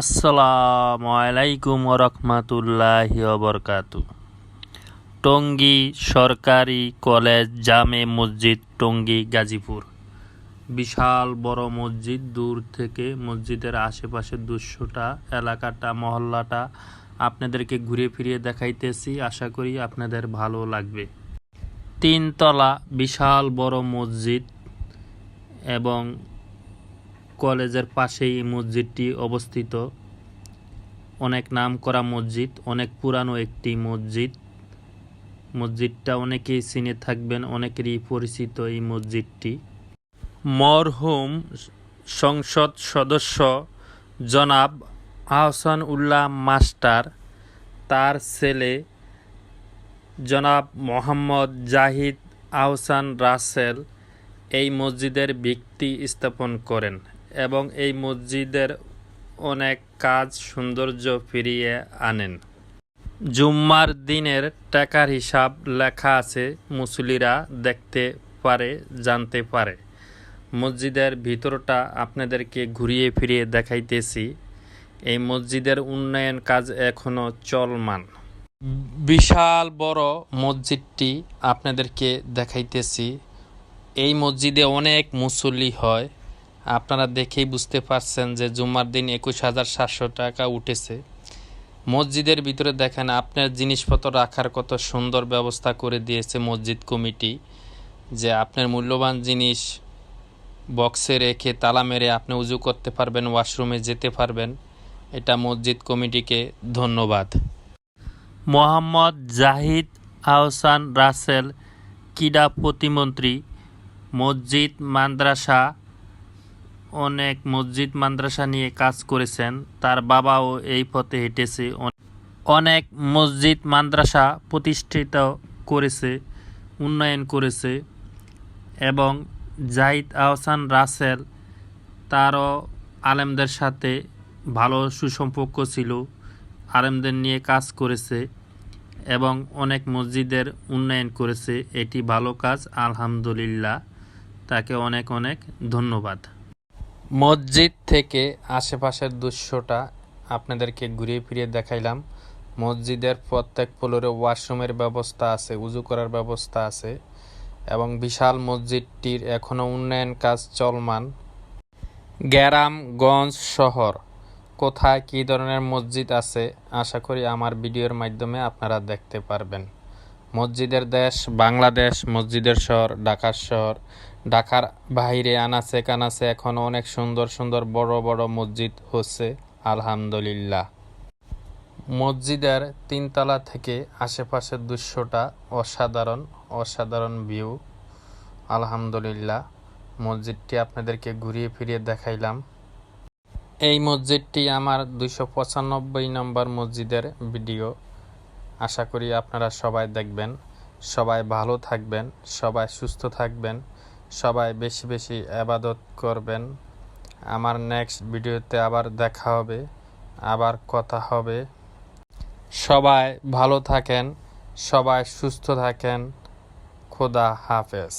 আসসালামু আলাইকুম রহমাতুল্লাহি বরকাতু টঙ্গী সরকারি কলেজ জামে মসজিদ, টঙ্গী, গাজীপুর। বিশাল বড় মসজিদ, দূর থেকে মসজিদের আশেপাশে দুশোটা এলাকাটা, মহল্লাটা আপনাদেরকে ঘুরে ফিরিয়ে দেখাইতেছি। আশা করি আপনাদের ভালো লাগবে। তিনতলা বিশাল বড় মসজিদ এবং কলেজের পাশেই মসজিদটি অবস্থিত। অনেক নাম করা মসজিদ, অনেক পুরানো একটি মসজিদ। মসজিদটা অনেকেই চিনে থাকবেন, অনেকেরই পরিচিত এই মসজিদটি। মরহুম সংসদ সদস্য জনাব আহসান উল্লাহ মাস্টার, তার ছেলে জনাব মোহাম্মদ জাহিদ আহসান রাসেল এই মসজিদের ভিত্তি স্থাপন করেন। এবং এই মসজিদের অনেক কাজ সৌন্দর্য ফিরিয়ে আনেন। জুম্মার দিনের টাকার হিসাব লেখা আছে মুসলিরা দেখতে পারে, জানতে পারে। মসজিদের ভিতরটা আপনাদেরকে ঘুরিয়ে ফিরিয়ে দেখাইতেছি। এই মসজিদের উন্নয়ন কাজ এখনও চলমান। বিশাল বড় মসজিদটি আপনাদেরকে দেখাইতেছি। এই মসজিদে অনেক মুসল্লি হয়। আপনারা দেখেই বুঝতে পারছেন যে জুমার দিন একুশ হাজার সাতশো টাকা উঠেছে। মসজিদের ভিতরে দেখেন, আপনার জিনিসপত্র রাখার কত সুন্দর ব্যবস্থা করে দিয়েছে মসজিদ কমিটি, যে আপনার মূল্যবান জিনিস বক্সে রেখে তালা মেরে আপনি উজু করতে পারবেন, ওয়াশরুমে যেতে পারবেন। এটা মসজিদ কমিটিকে ধন্যবাদ। মোহাম্মদ জাহিদ আহসান রাসেল, ক্রীড়া প্রতিমন্ত্রী, মসজিদ, মাদ্রাসা অনেক মসজিদ মাদ্রাসা নিয়ে কাজ করেছেন। তার বাবাও এই পথে হেঁটেছে। অনেক মসজিদ মাদ্রাসা প্রতিষ্ঠিত করেছে, উন্নয়ন করেছে এবং জাহিদ আহসান রাসেল তারও আলেমদের সাথে ভালো সুসম্পর্ক ছিল, আলেমদের নিয়ে কাজ করেছে এবং অনেক মসজিদের উন্নয়ন করেছে। এটি ভালো কাজ, আলহামদুলিল্লাহ। তাকে অনেক অনেক ধন্যবাদ। মসজিদ থেকে আশেপাশের দৃশ্যটা আপনাদেরকে ঘুরিয়ে ফিরিয়ে দেখাইলাম। মসজিদের প্রত্যেক ফ্লোরে ওয়াশরুমের ব্যবস্থা আছে, উজু করার ব্যবস্থা আছে এবং বিশাল মসজিদটির এখনও উন্নয়ন কাজ চলমান। গ্রামগঞ্জ শহর, কোথায় কী ধরনের মসজিদ আছে আশা করি আমার ভিডিওর মাধ্যমে আপনারা দেখতে পারবেন। মসজিদের দেশ বাংলাদেশ, মসজিদের শহর ঢাকার শহর ঢাকার বাইরে আনাচে কানাচে এখন অনেক সুন্দর সুন্দর বড় বড় মসজিদ হচ্ছে, আলহামদুলিল্লাহ। মসজিদের তিনতলা থেকে আশেপাশের দৃশ্যটা অসাধারণ অসাধারণ ভিউ আলহামদুলিল্লাহ, মসজিদটি আপনাদেরকে ঘুরিয়ে ফিরিয়ে দেখাইলাম। এই মসজিদটি আমার দুইশো পঁচানব্বই নম্বর মসজিদের ভিডিও। আশা করি আপনারা সবাই দেখবেন, সবাই ভালো থাকবেন, সবাই সুস্থ থাকবেন। সবাই বেশি বেশি আবাদত করবেন। আমার নেক্সট ভিডিওতে আবার দেখা হবে, আবার কথা হবে। সবাই ভালো থাকেন, সবাই সুস্থ থাকেন। খোদা হাফেজ।